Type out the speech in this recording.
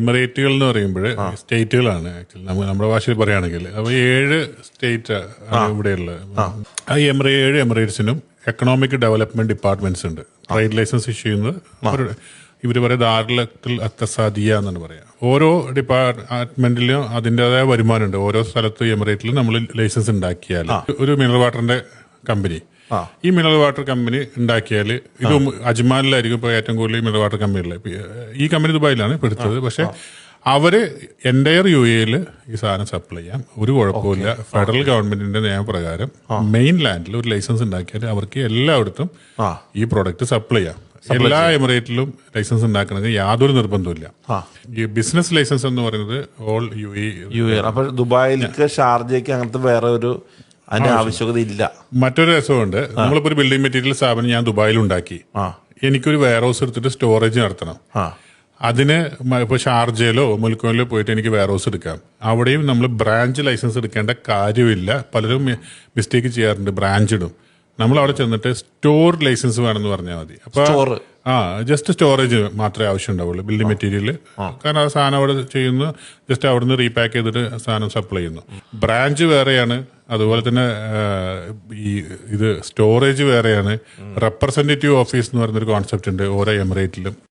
എമിറേറ്റുകൾ എന്ന് പറയുമ്പോൾ സ്റ്റേറ്റുകളാണ് ആക്ച്വലി നമ്മുടെ ഭാഷയിൽ പറയുകയാണെങ്കിൽ. അപ്പോൾ ഏഴ് സ്റ്റേറ്റ് ആണ് ഇവിടെയുള്ളത്. ആ. എമിറേ ഏഴ് എമിറേറ്റ്സിനും എക്കണോമിക് ഡെവലപ്മെന്റ് ഡിപ്പാർട്ട്മെന്റ്സ് ഉണ്ട്. ട്രേഡ് ലൈസൻസ് ഇഷ്യൂ ചെയ്യുന്നത് അവരുടെ ഇവർ പറയുന്നത് ആറ് ലക്കിൽ അത്തസാദിയ എന്നാണ് പറയാ. ഓരോ ഡിപ്പാർട്ട്മെന്റിലും അതിന്റെതായ വരുമാനമുണ്ട്. ഓരോ സ്ഥലത്തും എമിറേറ്റിലും നമ്മൾ ലൈസൻസ് ഉണ്ടാക്കിയാൽ ഒരു മിനറൽ വാട്ടറിന്റെ കമ്പനി ഈ മിനറൽ വാട്ടർ കമ്പനി ഉണ്ടാക്കിയാൽ ഇത് അജ്മാനിലായിരിക്കും ഇപ്പോൾ ഏറ്റവും കൂടുതൽ മിനറൽ വാട്ടർ കമ്പനികൾ ഈ കമ്പനി ദുബായിലാണ് ഇപ്പോൾ എടുത്തത്. പക്ഷേ അവർ എന്റയർ യു എയിൽ ഈ സാധനം സപ്ലൈ ചെയ്യാം. ഒരു കുഴപ്പമില്ല ഫെഡറൽ ഗവൺമെന്റിന്റെ നിയമപ്രകാരം മെയിൻ ലാൻഡിൽ ഒരു ലൈസൻസ് ഉണ്ടാക്കിയാൽ അവർക്ക് എല്ലായിടത്തും ഈ പ്രോഡക്റ്റ് സപ്ലൈ ചെയ്യാം. എല്ലാ എമിറേറ്റിലും ലൈസൻസ് ഉണ്ടാക്കണമെങ്കിൽ യാതൊരു നിർബന്ധമില്ല ഈ ബിസിനസ് ലൈസൻസ് എന്ന് പറയുന്നത് all U A U A അപ്പൊ ദുബായിലേക്ക് ഷാർജയ്ക്ക് അങ്ങനത്തെ വേറെ ഒരു അതിന്റെ ആവശ്യകത ഇല്ല മറ്റൊരു രസമുണ്ട്. നമ്മളിപ്പോ ഒരു ബിൽഡിംഗ് മെറ്റീരിയൽ സ്ഥാപനം ഞാൻ ദുബായിൽ ഉണ്ടാക്കി. എനിക്കൊരു വെയർ ഹൗസ് എടുത്തിട്ട് സ്റ്റോറേജ് നടത്തണം. അതിന് ഇപ്പൊ ഷാർജയിലോ മുൽക്കോയിലോ പോയിട്ട് എനിക്ക് വെയർ ഹൗസ് എടുക്കാം. അവിടെയും നമ്മൾ ബ്രാഞ്ച് ലൈസൻസ് എടുക്കേണ്ട കാര്യമില്ല. പലരും മിസ്റ്റേക്ക് ചെയ്യാറുണ്ട് ബ്രാഞ്ച് ഇടും. നമ്മൾ അവിടെ ചെന്നിട്ട് സ്റ്റോർ ലൈസൻസ് വേണമെന്ന് പറഞ്ഞാൽ മതി. അപ്പൊ ആ ജസ്റ്റ് സ്റ്റോറേജ് മാത്രമേ ആവശ്യം ഉണ്ടാവുള്ളൂ ബിൽഡിംഗ് മെറ്റീരിയൽ കാരണം ആ സാധനം അവിടെ ചെയ്യുന്നു ജസ്റ്റ് അവിടുന്ന് റീപാക്ക് ചെയ്തിട്ട് സാധനം സപ്ലൈ ചെയ്യുന്നു. ബ്രാഞ്ച് വേറെയാണ്. അതുപോലെ തന്നെ ഈ ഇത് സ്റ്റോറേജ് വേറെയാണ്. റെപ്രസെന്റേറ്റീവ് ഓഫീസ് എന്ന് പറയുന്നൊരു കോൺസെപ്റ്റ് ഉണ്ട് ഓരോ എമിറേറ്റിലും.